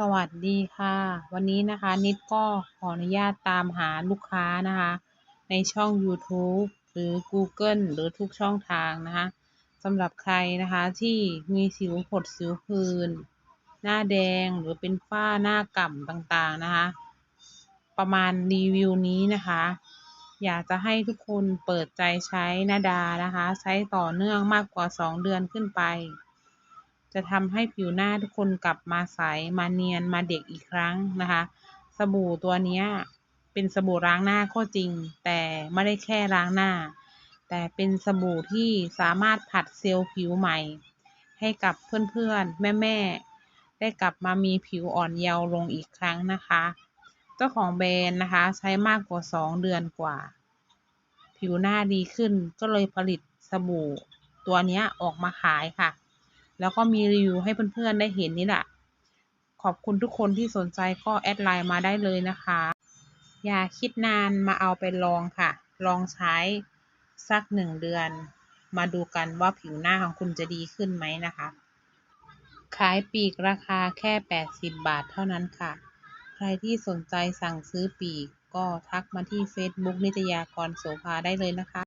สวัสดีค่ะ วันนี้นะคะนิดก็ขออนุญาตตามหาลูกค้านะคะ ในช่อง YouTube หรือ Google หรือทุกช่องทางนะคะสำหรับใครนะคะที่มีสิวผดสิวพื้น หน้าแดงหรือเป็นฝ้าหน้าก่ำต่างๆนะคะ ประมาณรีวิวนี้นะคะ อยากจะให้ทุกคนเปิดใจใช้นาดานะคะ ใช้ต่อเนื่องมากกว่า 2 เดือนขึ้นไป จะทำให้ผิวหน้าทุกคนกลับมาใสมาเนียนมาเด็กอีกครั้งนะคะ สบู่ตัวนี้เป็นสบู่ล้างหน้าก็จริง แต่ไม่ได้แค่ล้างหน้า แต่เป็นสบู่ที่สามารถผัดเซลล์ผิวใหม่ ให้กับเพื่อนๆ แม่ๆ ได้กลับมามีผิวอ่อนเยาว์ลงอีกครั้งนะคะ เจ้าของแบรนด์นะคะใช้มากกว่า 2 เดือนกว่า ผิวหน้าดีขึ้นก็เลยผลิตสบู่ตัวนี้ออกมาขายค่ะ แล้วก็มีรีวิวให้เพื่อนๆได้เห็นนี่แหละ ขอบคุณทุกคนที่สนใจก็แอดไลน์มาได้เลยนะคะ อย่าคิดนานมาเอาไปลองค่ะ ลองใช้สักหนึ่งเดือน มาดูกันว่าผิวหน้าของคุณจะดีขึ้นไหมนะคะ ขายปีกราคาแค่ 80 บาทเท่านั้นค่ะ ใครที่สนใจสั่งซื้อปีกก็ทักมาที่ Facebook นิตยากรโสภาได้เลยนะคะ